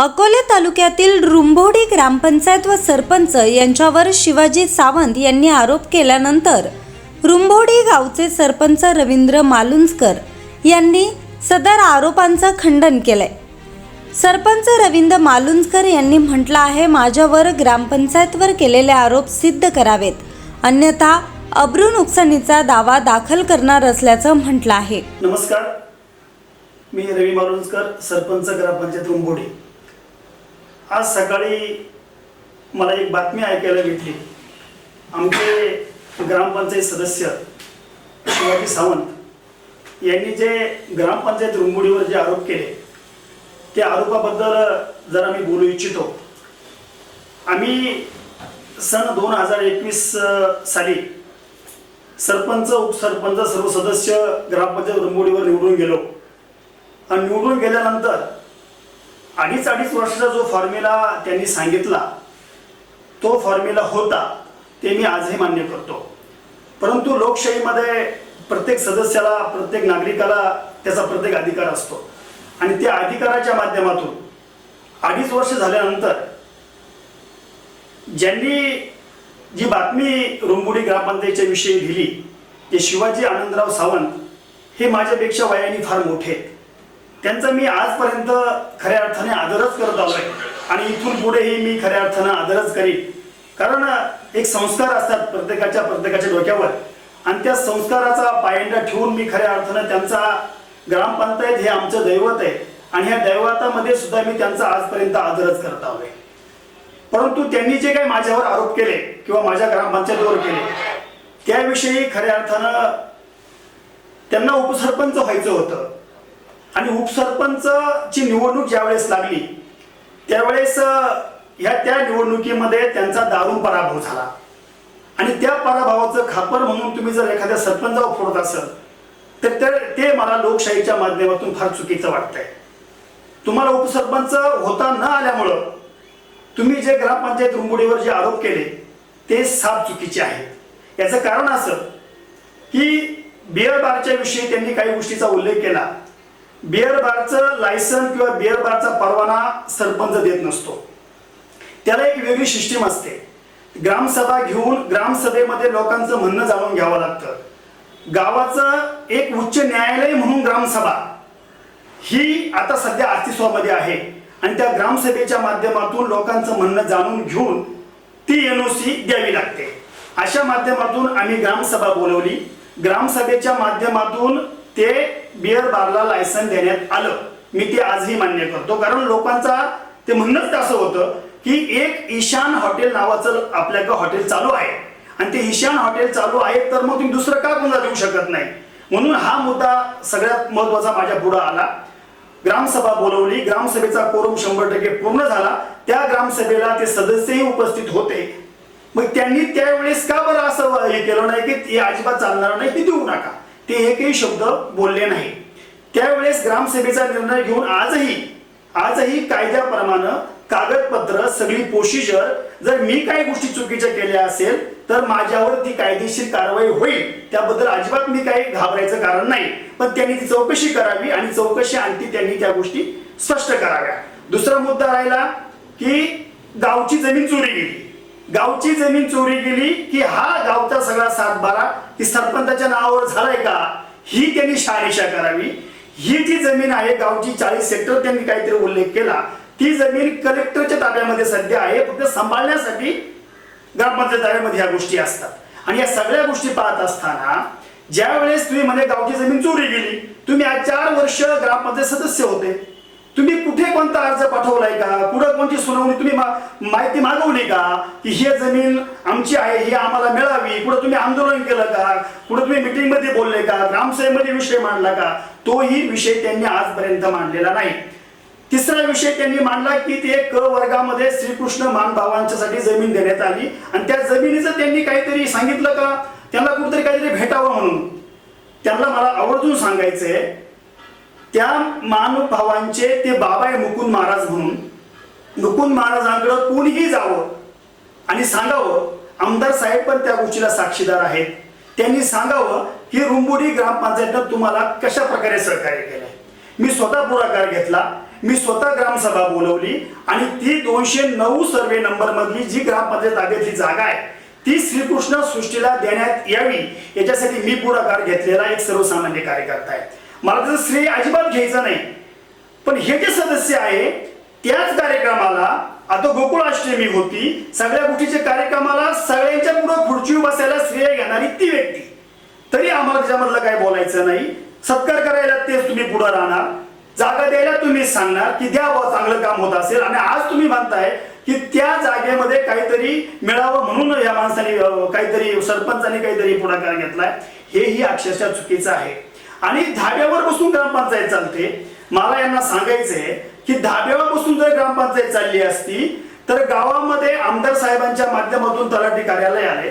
अकोले तालुक्यातील रुंभोडी ग्रामपंचायत व सरपंच यांच्यावर शिवाजी सावंत यांनी आरोप केल्यानंतर रुंभोडी गावचे सरपंच रवींद्र मालुंजकर यांनी सदर आरोपांचं खंडन केलंय. सरपंच रवींद्र मालुंजकर यांनी म्हटलं आहे माझ्यावर ग्रामपंचायतवर केलेले आरोप सिद्ध करावेत. अन्यथा अब्रू नुकसानीचा दावा दाखल करणार असल्याचं म्हटलं आहे. नमस्कार. मी रवी मालुंजकर सरपंच ग्रामपंचायत रुंभोडी. आज सकाळी मला एक बातमी ऐकायला भेटली. आमचे ग्रामपंचायत सदस्य शिवाजी सावंत यांनी जे ग्रामपंचायत रुंबुडीवर जे आरोप केले त्या आरोपाबद्दल जरा मी बोलू इच्छितो. आम्ही सन दोन हजार एकवीस साली सरपंच उपसरपंच सर्व सदस्य ग्रामपंचायत रुंबुडीवर निवडून गेलो. आणि निवडून गेल्यानंतर अडीच अडीच वर्षाचा जो फॉर्म्युला त्यांनी सांगितला तो फॉर्म्युला होता ते मी आजही मान्य करतो. परंतु लोकशाहीमध्ये प्रत्येक सदस्याला प्रत्येक नागरिकाला त्याचा प्रत्येक अधिकार असतो. आणि त्या अधिकाराच्या माध्यमातून अडीच वर्ष झाल्यानंतर ज्यांनी जी बातमी रुंबुडी ग्रामपंचायतीच्या विषयी दिली ते शिवाजी आनंदराव सावंत हे माझ्यापेक्षा वयाने फार मोठे आहेत. त्यांचा मी आजपर्यंत खऱ्या अर्थाने आदरच करत आलोय. आणि इथून पुढेही मी खऱ्या अर्थानं आदरच करीन. कारण एक संस्कार असतात प्रत्येकाच्या प्रत्येकाच्या डोक्यावर. आणि त्या संस्काराचा पायंडा ठेवून मी खऱ्या अर्थानं त्यांचा ग्रामपंचायत हे आमचं दैवत आहे. आणि ह्या दैवतामध्ये सुद्धा मी त्यांचा आजपर्यंत आदरच करत आलोय. परंतु त्यांनी जे काही माझ्यावर आरोप केले किंवा माझ्या ग्रामपंचायतीवर केले त्याविषयी खऱ्या अर्थानं त्यांना उपसरपंच व्हायचं होतं. आणि उपसरपंचची निवडणूक ज्यावेळेस लागली त्यावेळेस ह्या त्या निवडणुकीमध्ये त्यांचा दारुण पराभव झाला. आणि त्या पराभवाचं खापर म्हणून तुम्ही जर एखाद्या सरपंचावर फोडत असाल तर ते- ते मला लोकशाहीच्या माध्यमातून फार चुकीचं वाटतंय. तुम्हाला उपसरपंच होता न आल्यामुळं तुम्ही जे ग्रामपंचायत रुंबुडीवर जे आरोप केले ते साफ चुकीचे आहेत. याचं कारण असं की बिअर बारच्या विषयी त्यांनी काही गोष्टीचा उल्लेख केला. बिअर बारचं लायसन किंवा बिअर बारचा परवाना सरपंच देत नसतो. त्याला एक वेगळी सिस्टीम असते. ग्रामसभा घेऊन ग्रामसभेमध्ये लोकांचं म्हणणं जाणून घ्यावं लागतं. गावाचं एक उच्च न्यायालय म्हणून ग्रामसभा. ही आता सध्या अस्तित्वामध्ये आहे. आणि त्या ग्रामसभेच्या माध्यमातून लोकांचं म्हणणं जाणून घेऊन ती एन ओसी द्यावी लागते. अशा माध्यमातून आम्ही ग्रामसभा बोलवली. ग्रामसभेच्या माध्यमातून ते बिअर बारला लायसन देण्यात आलं. मी ते आजही मान्य करतो. कारण लोकांचा ते म्हणणंच असं होतं की एक ईशान हॉटेल नावाचं आपल्याकडं हॉटेल चालू आहे. आणि ते ईशान हॉटेल चालू आहे तर मग तुम्ही दुसरं का कोणाला देऊ शकत नाही? म्हणून हा मुद्दा सगळ्यात महत्त्वाचा माझ्या पुढे आला. ग्रामसभा बोलवली. ग्रामसभेचा कोरम शंभर टक्के पूर्ण झाला. त्या ग्रामसभेला ते सदस्यही उपस्थित होते. मग त्यांनी त्यावेळेस का बरं असं हे केलं नाही की हे अजिबात चालणार नाही? ते देऊ नका. ते एकही शब्द बोलले नाही. त्यावेळेस ग्रामसभेचा निर्णय घेऊन आजही आजही कायद्याप्रमाणे कागदपत्र सगळी प्रोसिजर जर मी काही गोष्टी चुकीच्या केल्या असेल तर माझ्यावर ती कायदेशीर कारवाई होईल. त्याबद्दल अजिबात मी काही घाबरायचं कारण नाही. पण त्यांनी ती चौकशी करावी आणि चौकशी आणखी त्यांनी त्या गोष्टी स्पष्ट कराव्या. दुसरा मुद्दा राहिला की गावची जमीन चोरी गेली. गावची जमीन चोरी गेली की हा गावचा सगळा सातबारा ही सरपंचाच्या नावावर झालाय का? ही त्यांनी शहानिशा करावी. ही जी जमीन आहे गावची चाळीस सेक्टर त्यांनी काहीतरी उल्लेख केला. ती जमीन कलेक्टरच्या ताब्यामध्ये सध्या आहे. फक्त सांभाळण्यासाठी ग्रामपंचायत ताब्यामध्ये ह्या गोष्टी असतात. आणि या सगळ्या गोष्टी पाहत असताना ज्या वेळेस तुम्ही म्हणे गावची जमीन चोरी गेली तुम्ही आज चार वर्ष ग्रामपंचायत सदस्य होते. तुम्ही कुठे कोणता अर्ज पाठवलाय का? कुठं कोणती सुनावणी तुम्ही माहिती मागवली का? की हे जमीन आमची आहे ही आम्हाला मिळावी. कुठं तुम्ही आंदोलन केलं का? कुठं तुम्ही मिटिंगमध्ये बोलले का? ग्रामसभेमध्ये विषय मांडला का? तोही विषय त्यांनी आजपर्यंत मांडलेला नाही. तिसरा विषय त्यांनी मांडला की ते क वर्गामध्ये श्रीकृष्ण मान भावांच्यासाठी जमीन देण्यात आली. आणि त्या जमिनीचं त्यांनी काहीतरी सांगितलं का? त्यांना कुठेतरी काहीतरी भेटावं म्हणून. त्यांना मला आवर्जून सांगायचंय त्या मानुभावांचे ते बाबा आहे मुकुंद महाराज म्हणून. मुकुंद महाराजांकडं कोणीही जावं आणि सांगावं आमदार साहेब पण त्या गोष्टीला साक्षीदार आहेत. त्यांनी सांगावं की रुंबोडी ग्रामपंचायतनं तुम्हाला कशा प्रकारे सहकार्य केलंय? मी स्वतः पुढाकार घेतला मी स्वतः ग्रामसभा बोलवली आणि ती दोनशे नऊ सर्वे नंबर मधली जी ग्रामपंचायत आगेतली जागा आहे ती श्रीकृष्ण सृष्टीला देण्यात यावी याच्यासाठी मी पुढाकार घेतलेला एक सर्वसामान्य कार्यकर्ता आहे. मला त्याचं श्रेय अजिबात घ्यायचं नाही. पण हे जे सदस्य आहे त्याच कार्यक्रमाला आता गोकुळाष्टमी होती सगळ्या गोष्टीच्या कार्यक्रमाला सगळ्यांच्या पुढे खुर्ची बसायला श्रेय घेणारी ती व्यक्ती. तरी आम्हाला त्याच्यामधलं काय बोलायचं नाही. सत्कार करायला तेच तुम्ही पुढे राहणार. जागा द्यायला तुम्ही सांगणार की द्या चांगलं काम होत असेल. आणि आज तुम्ही म्हणताय की त्या जागेमध्ये काहीतरी मिळावं म्हणून या माणसाने काहीतरी सरपंचाने काहीतरी पुढाकार घेतलाय. हेही अक्षरशः चुकीचं आहे. आणि धाब्यावर बसून ग्रामपंचायत चालते. मला यांना सांगायचंय की धाब्यावर बसून जर ग्रामपंचायत चालली असती तर गावामध्ये आमदार साहेबांच्या माध्यमातून तलाठी कार्यालय आले.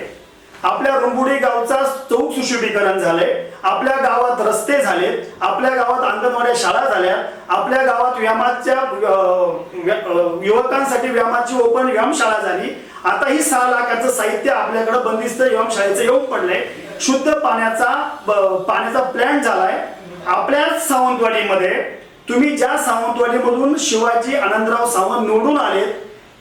आपल्या रुंबुडी गावचा चौक सुशोभीकरण झालंय. आपल्या गावात रस्ते झाले आपल्या गावात अंगणवाड्या शाळा झाल्या. आपल्या गावात व्यायामाच्या युवकांसाठी व्यायामाची ओपन व्यायामशाळा झाली. आता ही सहा लाखाचं साहित्य आपल्याकडे बंदिस्त व्यायामशाळेचं येऊन पडलंय. शुद्ध पाण्याचा पाण्याचा प्लॅन झालाय. आपल्या सावंतवाडीमध्ये तुम्ही ज्या सावंतवाडीमधून शिवाजी आनंदराव सावंत निवडून आलेत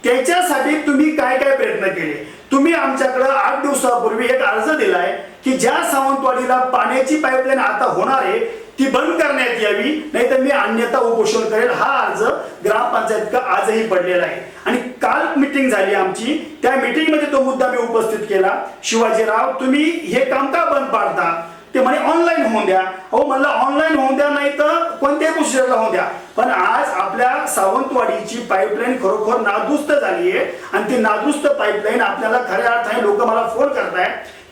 त्याच्यासाठी तुम्ही काय काय प्रयत्न केले? तुम्ही आमच्याकडे आठ दिवसापूर्वी एक अर्ज दिलाय की ज्या सावंतवाडीला पाण्याची पाईपलाईन आता होणार आहे ती बंद करण्यात यावी नाही तर मी अन्यथा उपोषण करेल. हा अर्ज ग्रामपंचायत का आजही पडलेला आहे. आणि काल मिटिंग झाली आमची. त्या मिटिंगमध्ये तो मुद्दा मी उपस्थित केला. शिवाजीराव तुम्ही हे काम का बंद पाडता? ते म्हणे ऑनलाईन होऊन द्या. हो म्हणलं ऑनलाईन होऊन द्या नाही तर कोणत्याही प्रोसिजरला होऊन द्या. पण आज आपल्या सावंतवाडीची पाईपलाईन खरोखर नादुरुस्त झाली आहे आणि ती नादुरुस्त पाईपलाईन आपल्याला खऱ्या अर्थाने लोक मला फोन करताय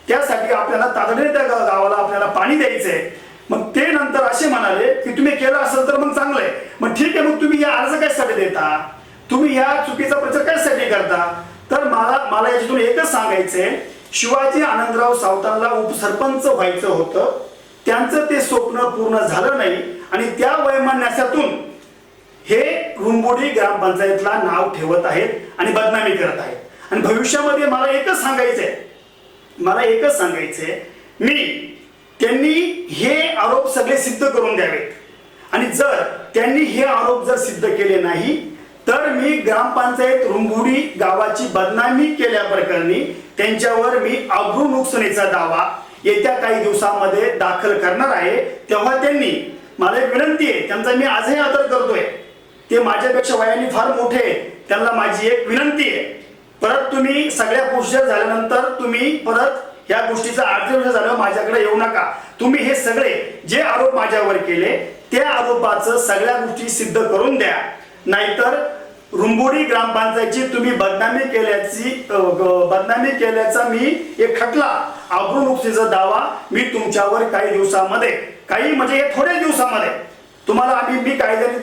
त्यासाठी आपल्याला तातडीने त्या गावाला आपल्याला पाणी द्यायचं आहे असे म्हणाले की तुम्ही केलं असेल तर मग चांगलं आहे. मग ठीक आहे मग तुम्ही या अर्ज कशासाठी देता? तुम्ही या चुकीचा प्रचार कशासाठी करता? तर मला मला याच्यातून एकच सांगायचंय. शिवाजी आनंदराव सावतांना उपसरपंच व्हायचं होतं. त्यांचं ते स्वप्न पूर्ण झालं नाही. आणि त्या वैमान्यासातून हे रुंबोडी ग्रामपंचायतला नाव ठेवत आहेत आणि बदनामी करत आहेत. आणि भविष्यामध्ये मला एकच सांगायचंय. मला एकच सांगायचंय. मी त्यांनी हे आरोप सगळे सिद्ध करून द्यावेत आणि जर त्यांनी हे आरोप जर सिद्ध केले नाही तर मी ग्रामपंचायत रुंबुडी गावाची बदनामी केल्या प्रकरणी त्यांच्यावर मी अब्रू नुकसानीचा दावा येत्या काही दिवसामध्ये दाखल करणार आहे तेव्हा त्यांनी मला एक विनंती आहे त्यांचा मी आजही आदर करतोय. ते माझ्यापेक्षा वयाने फार मोठे आहे त्यांना माझी एक विनंती आहे. परत तुम्ही सगळ्या पुरुष झाल्यानंतर तुम्ही परत या गोष्टीचा आधी वर्ष झालं माझ्याकडे येऊ नका. तुम्ही हे सगळे जे आरोप माझ्यावर केले त्या आरोपाचं सगळ्या गोष्टी सिद्ध करून द्या. नाहीतर रुंबोडी ग्रामपंचायतची तुम्ही बदनामी केल्याची बदनामी केल्याचा मी एक खटला. आब्रू दावा मी तुमच्यावर काही दिवसामध्ये काही म्हणजे हे थोड्या दिवसामध्ये. तुम्हाला आम्ही मी कायद्याने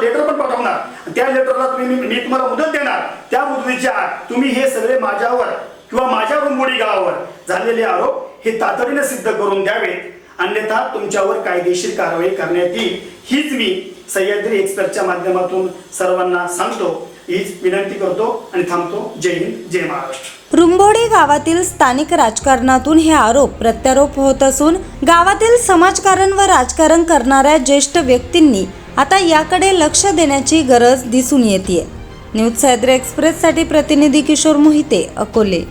लेटर पण पाठवणार. त्या लेटरला तुम्ही मी तुम्हाला मुदत देणार. त्या मुदतीच्या तुम्ही हे सगळे माझ्यावर किंवा माझ्या रुंबोडी गावावर झालेले आरोप हे तातडीने सिद्ध करून द्यावेत अन्यथा तुमच्यावर कायदेशीर कारवाई करण्यात येईल. हीच मी सह्याद्री एक्सप्रेसच्या माध्यमातून सर्वांना सांगतो. हीच विनंती करतो आणि थांबतो. जय हिंद जय महाराष्ट्र. रुंबोडी गावातील स्थानिक राजकारणातून हे आरोप प्रत्यारोप होत असून गावातील समाजकारण व राजकारण करणाऱ्या ज्येष्ठ व्यक्तींनी आता याकडे लक्ष देण्याची गरज दिसून येते न्यूज सह्याद्री एक्सप्रेससाठी प्रतिनिधी किशोर मोहिते अकोले.